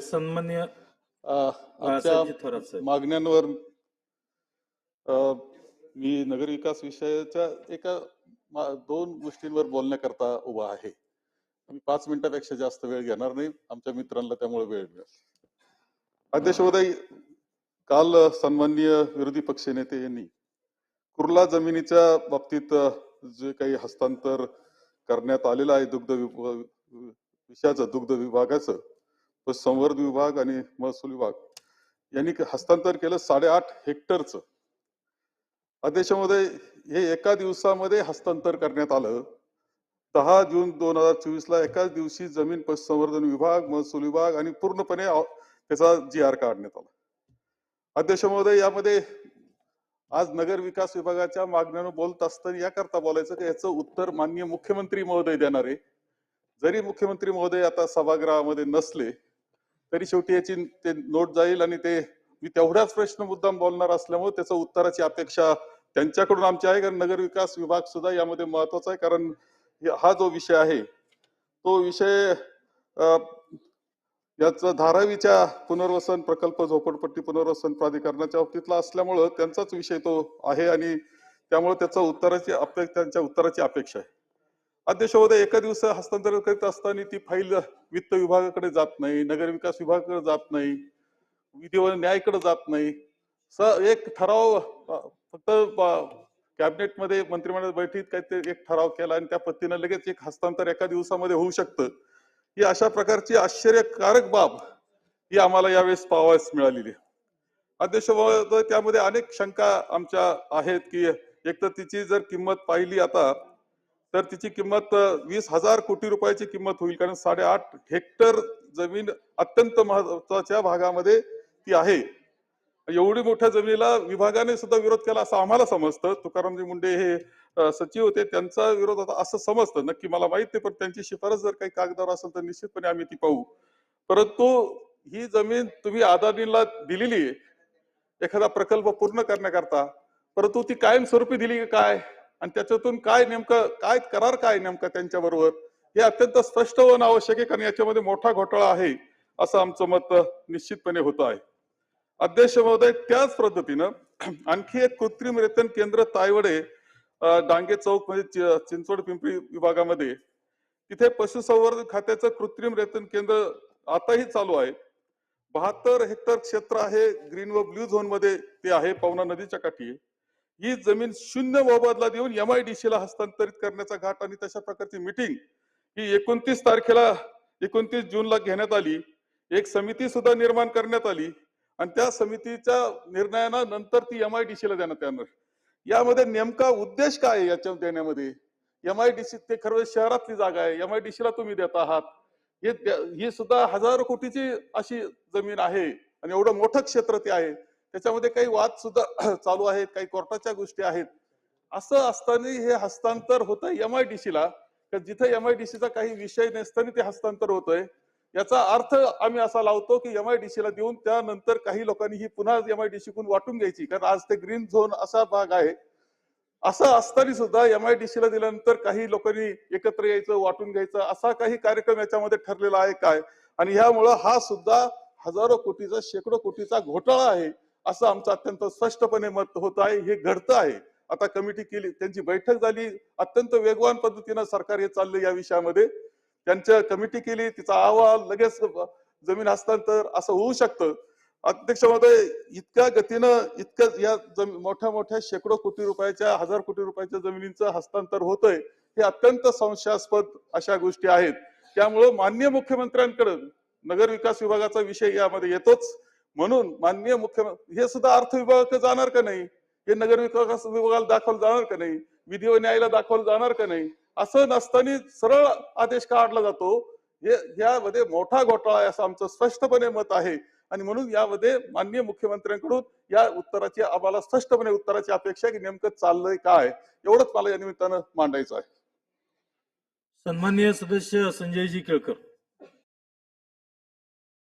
सन्मान्य आमच्या साहेब. मागण्यांवर अ, मी नगरविकास विषयाच्या एका मा- दोन गोष्टींवर बोलण्याकरता उभा आहे. मी पाच मिनिटापेक्षा जास्त वेळ घेणार नाही. आमच्या मित्रांना त्यामुळे वेळ मिळेल. अध्यक्ष महोदय काल अ, सन्माननीय विरोधी पक्षनेते यांनी कुर्ला जमिनीच्या बाबतीत अ, जे काही हस्तांतर करण्यात आलेलं आहे दुग्ध विषयाचं दुग्ध विभागाचं संवर्धन संवर्ध विभाग आणि महसूल विभाग. यांनी हस्तांतर केलं साडेआठ हेक्टरचं. आदेशामध्ये हे एका दिवसामध्ये हस्तांतर करण्यात आलं. दहा जून दोन हजार चोवीस ला एकाच दिवशी जमीन पशुसंवर्धन विभाग महसूल विभाग आणि पूर्णपणे त्याचा जी आर काढण्यात आला. अध्यक्ष महोदय यामध्ये आज नगर विकास विभागाच्या मागण्यानं बोलत असताना याकरता बोलायचं की याचं उत्तर माननीय मुख्यमंत्री महोदय देणार आहे. जरी मुख्यमंत्री महोदय आता सभागृहामध्ये नसले तरी शेवटी याची ते नोट जाईल आणि ते मी तेवढ्याच प्रश्न मुद्दाम बोलणार असल्यामुळे त्याचं उत्तराची अपेक्षा त्यांच्याकडून आमची आहे कारण नगर विकास विभाग सुद्धा यामध्ये महत्त्वाचा आहे कारण हा जो विषय आहे तो विषय याचा धारावीच्या पुनर्वसन प्रकल्प झोपडपट्टी पुनर्वसन प्राधिकरणाच्या बाबतीतला असल्यामुळं त्यांचाच विषय तो आहे आणि त्यामुळे त्याचा उत्तराची अपेक्षा त्यांच्या उत्तराची अपेक्षा आहे. अध्यक्ष महोदय एका दिवस हस्तांतरित करीत असताना ती फाईल वित्त विभागाकडे जात नाही नगर विकास विभागाकडे जात नाही विधी व न्यायाकडे जात नाही. स एक ठराव फक्त कॅबिनेटमध्ये मंत्रिमंडळ बैठकीत काहीतरी एक ठराव केला आणि त्या पद्धतीनं लगेच एक हस्तांतर एका दिवसामध्ये होऊ शकतं. ही अशा प्रकारची आश्चर्यकारक बाब ही आम्हाला यावेळेस पाहावयास मिळालेली आहे. अध्यक्ष त्यामध्ये अनेक शंका आमच्या आहेत की एक तर तिची जर किंमत पाहिली आता तर तिची किंमत वीस हजार कोटी रुपयाची किंमत होईल. कारण साडेआठ हेक्टर जमीन अत्यंत महत्त्वाच्या भागामध्ये ती आहे. एवढी मोठ्या जमिनीला विभागाने सुद्धा विरोध केला असं आम्हाला समजतं. तुकारामजी मुंडे हे सचिव होते. त्यांचा विरोध होता असं समजतं. नक्की मला माहीत नाही पण त्यांची शिफारस जर काही कागदावर असेल तर निश्चितपणे आम्ही ती पाहू. परंतु ही जमीन तुम्ही अदानीला दिलेली आहे एखादा प्रकल्प पूर्ण करण्याकरता. परंतु ती कायमस्वरूपी दिली काय? आणि त्याच्यातून काय नेमकं काय करार काय नेमका त्यांच्या बरोबर हे अत्यंत स्पष्ट होणं आवश्यक आहे कारण याच्यामध्ये मोठा घोटाळा आहे असं आमचं मत निश्चितपणे होत आहे. अध्यक्ष महोदय त्याच पद्धतीनं आणखी एक कृत्रिम रेतन केंद्र तायवडे डांगे चौक म्हणजे चिंचवड पिंपरी विभागामध्ये. तिथे पशुसंवर्धन खात्याचं कृत्रिम रेतन केंद्र आताही चालू आहे. बहात्तर हेक्टर क्षेत्र आहे ग्रीन व ब्ल्यू झोनमध्ये ते आहे पवना नदीच्या काठी. ही जमीन शून्य मोबदला देऊन एम आय डी ला हस्तांतरित करण्याचा घाट आणि तशा प्रकारची मिटिंग ही एकोणतीस तारखेला एकोणतीस जूनला घेण्यात आली. एक समिती सुद्धा निर्माण करण्यात आली. आणि त्या समितीच्या निर्णयानंतर ती एम आय डी ला देण्यात येणार. यामध्ये नेमका उद्देश काय आहे याच्या देण्यामध्ये? एम आय डी सी ते खरं शहरातली जागा आहे. एम आय डी ला तुम्ही देत आहात. हे ही सुद्धा हजारो कोटीची अशी जमीन आहे. आणि एवढं मोठं क्षेत्र ते आहे. त्याच्यामध्ये काही वाद सुद्धा चालू आहेत काही कोर्टाच्या गोष्टी आहेत. असं असताना हे हस्तांतर होतं एम आय डी ला. तर जिथे एम आय डी चा काही विषय नसताना ते हस्तांतर होतोय. याचा अर्थ आम्ही असा लावतो की एम आय डी ला देऊन त्यानंतर काही लोकांनी ही पुन्हा एम आय डी कडून वाटून घ्यायची. कारण आज ते ग्रीन झोन असा भाग आहे. असं असताना सुद्धा एम आय डी ला दिल्यानंतर काही लोकांनी एकत्र यायचं वाटून घ्यायचं असा काही कार्यक्रम याच्यामध्ये ठरलेला आहे काय? आणि ह्यामुळं हा सुद्धा हजारो कोटीचा शेकडो कोटीचा घोटाळा आहे. असं आमचं अत्यंत स्पष्टपणे मत होत आहे हे घडतं आहे. आता कमिटी केली त्यांची बैठक झाली अत्यंत वेगवान पद्धतीनं सरकार हे चाललंय या विषयामध्ये. त्यांच्या कमिटी केली तिचा अहवाल लगेच जमीन हस्तांतर असं होऊ शकतं. अध्यक्ष महोदय इतक्या गतीनं इतक्या या जमी- मोठ्या मोठ्या शेकडो कोटी रुपयाच्या हजार कोटी रुपयाच्या जमिनींचं हस्तांतर होतंय हे अत्यंत संशयास्पद अशा गोष्टी आहेत. त्यामुळं माननीय मुख्यमंत्र्यांकडे नगर विकास विभागाचा विषय यामध्ये येतोच. म्हणून माननीय मुख्यमंत्री हे सुद्धा अर्थ विभागाकडे जाणार का नाही? हे नगर विकास विभागाला दाखवलं जाणार का नाही? विधी व न्यायाला दाखवलं जाणार का नाही? असं नसताना सरळ आदेश काढला जातो. हे यामध्ये मोठा घोटाळा आहे असं आमचं स्पष्टपणे मत आहे. आणि म्हणून यामध्ये माननीय मुख्यमंत्र्यांकडून या उत्तराची आम्हाला स्पष्टपणे उत्तराची अपेक्षा की नेमकं चाललंय काय? एवढंच मला या निमित्तानं मांडायचं आहे. सन्माननीय सदस्य संजयजी केळकर.